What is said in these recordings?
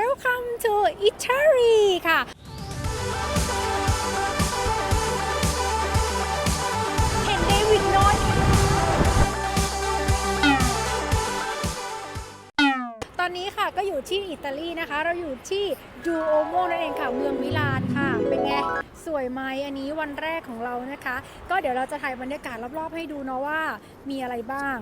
Welcome to Italy ค่ะเห็นเดวิดน้อยตอนนี้ค่ะก็อยู่ที่อิตาลีนะคะ เราอยู่ที่ดูโอโมนั่นเองค่ะ เมืองมิลานค่ะ เป็นไง สวยไหมอันนี้วันแรกของเรานะคะ ก็เดี๋ยวเราจะถ่ายบรรยากาศรอบๆให้ดูเนาะว่ามีอะไรบ้าง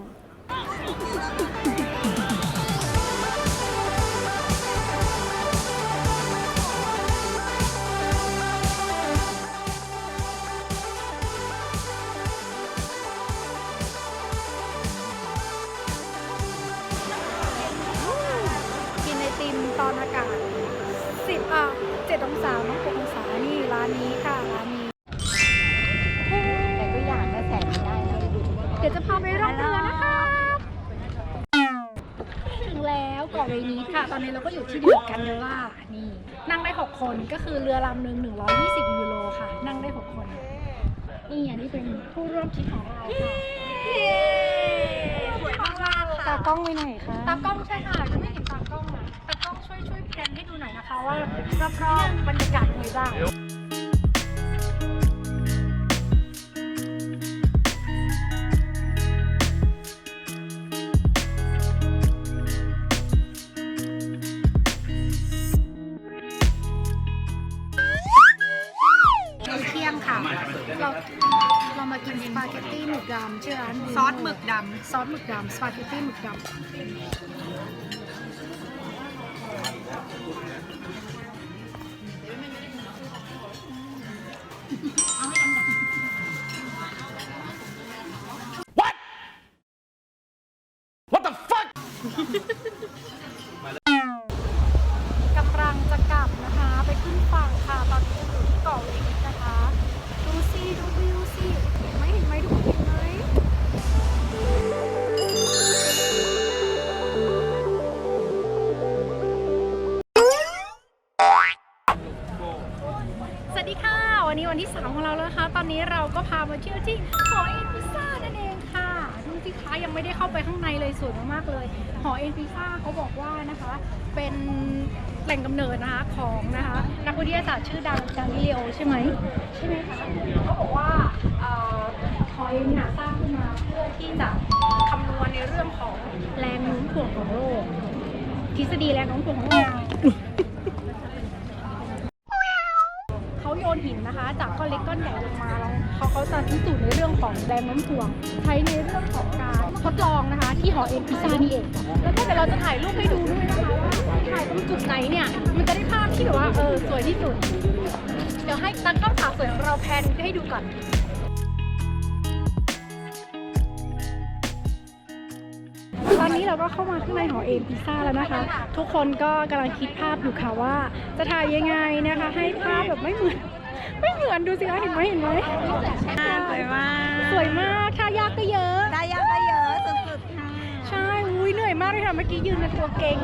7องศามั้ง6องศานี่ร้านนี้ค่ะร้านนี้แต่ก็อยากจะแสงไม่ได้นะดูเดี๋ยวจะพาไปร่องเรือนะคะ ถึงแล้วเกาะเวนิสค่ะ ตอนนี้เราก็อยู่ที่เดือกันเดล่านี่ นั่งได้ 6 คนก็คือเรือลำหนึ่ง120ยูโรค่ะ นั่งได้ 6 คน นี่อันนี้เป็นผู้ร่วมทริปของเราค่ะสวยมากๆตาค่ะกล้องไปไหนคะตากล้องใช่ค่ะยังไม่เห็นตากล้องอะตากล้อง ช่วยช่วยแพลนให้ดูหน่อยนะคะว่ารอบๆบรรยากาศเป็นไงบ้างเที่ยงค่ะ เราเรามากินสปาเกตตี้หมึกดำชื่อร้านซอสหมึกดซอสหมึกดำสปาเกตตี้หมึกดำ เอาให้ดำกับ วันนี้วันที่ 3 ของเราแล้วนะคะ ตอนนี้เราก็พามาเที่ยวที่หอเอ็นพิซซ่านั่นเองค่ะ ดูสิคะยังไม่ได้เข้าไปข้างในเลยสวยมากๆเลย หอเอ็นพิซซ่าเขาบอกว่านะคะ เป็นแหล่งกำเนิดนะคะของนะคะนักวิทยาศาสตร์ชื่อดังกาลิเลโอใช่ไหมใช่ไหมคะเขาบอกว่าเอ่อหอเอ็นเนี่ยสร้างขึ้นมาเพื่อที่จะคำนวณในเรื่องของแรงโน้มถ่วงของโลกทฤษฎีแรงโน้มถ่วงของโลก ของแรงโน้มถ่วง ใช้ในเรื่องของการทดลองนะคะ ที่หอเอ็นพิซซ่านี่เองแล้วก็เดี๋ยวเราจะถ่ายรูปให้ดูด้วยนะคะว่าถ่ายตรงจุดไหนเนี่ยมันจะได้ภาพที่แบบว่าเออสวยที่สุด เดี๋ยวให้ตันกล้องสาวสวยของเราแพนให้ดูก่อนตอนนี้เราก็เข้ามาข้างในหอเอ็นพิซซ่าแล้วนะคะ ทุกคนก็กำลังคิดภาพอยู่ค่ะว่า จะถ่ายยังไงนะคะ ให้ภาพแบบไม่เหมือน ไม่เหมือนดูสิคะเห็นไหมเห็นไหมำสวยมาก สวยมากท่ายากก็เยอะ ได้ยากก็เยอะสุดๆค่ะ ใช่ อุ้ยเหนื่อยมากเลยค่ะเมื่อกี้ยืนในตัวเก่ง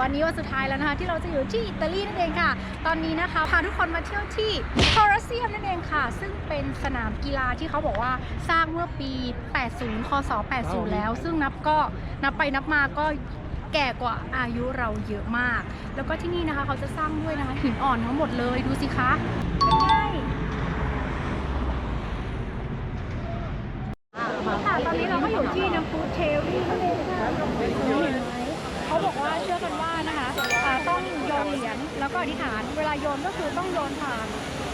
วันนี้วันสุดท้ายแล้วนะคะ ที่เราจะอยู่ที่อิตาลีนั่นเองค่ะ ตอนนี้นะคะพาทุกคนมาเที่ยวที่โคลอสเซียมนั่นเองค่ะ ซึ่งเป็นสนามกีฬาที่เขาบอกว่าสร้างเมื่อปี 80 คศ 80 แล้ว ซึ่งนับก็นับไปนับมาก็แก่กว่าอายุเราเยอะมาก แล้วก็ที่นี่นะคะเขาจะสร้างด้วยนะคะหินอ่อนทั้งหมดเลยดูสิคะเป็นไงค่ะตอนนี้เราก็อยู่ที่น้ำพุเทลลี่นั่นเองค่ะ เห็นไหมเขาบอกว่าเชื่อกันว่านะคะอ่าต้องโยนเหรียญแล้วก็อธิษฐาน เวลาโยนก็คือต้องโยนผ่าน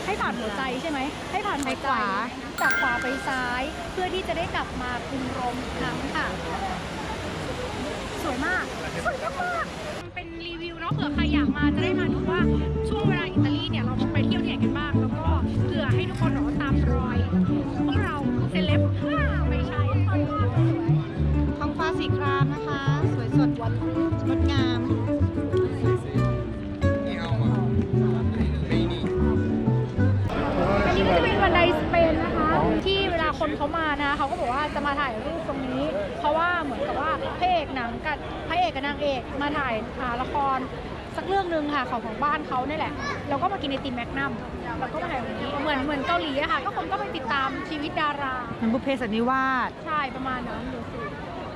ให้ผ่านหัวใจใช่ไหมให้ผ่านหัวใจจากขวาไปซ้าย เพื่อที่จะได้กลับมาคุมลมอีกครั้งค่ะสวยมากสวยมากๆมันเป็นรีวิวเนาะเผื่อใครอยากมาจะได้มาดูว่า เป็นบันไดสเปนนะคะที่เวลาคนเขามานะเขาก็บอกว่าจะมาถ่ายรูปตรงนี้พองกับพระเอกกับนางเอกมาถ่ายอ่าละครสักเรื่องหนึ่งค่ะของของบ้านเขาเนี่ยแหละ เราก็มากินไอติมแมกนัมแล้วก็มาถ่ายแบบนี้เหมือนเหมือนเกาหลีอะค่ะ ก็คนก็ไปติดตามชีวิตดารามันบุพเพสันนิวาสใช่ประมาณนั้นดูสิ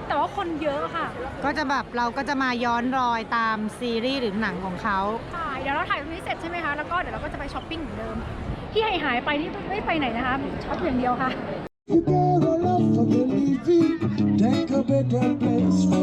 แต่ว่าคนเยอะค่ะ ก็จะแบบเราก็จะมาย้อนรอยตามซีรีส์หรือหนังของเขาใช่เดี๋ยวเราถ่ายตรงนี้เสร็จใช่ไหมคะ แล้วก็เดี๋ยวเราก็จะไปช้อปปิ้งเหมือนเดิม ที่หายหายๆไปนี่ไม่ไปไหนนะคะช็อปอย่างเดียวค่ะ You got a love for the living, Take a better place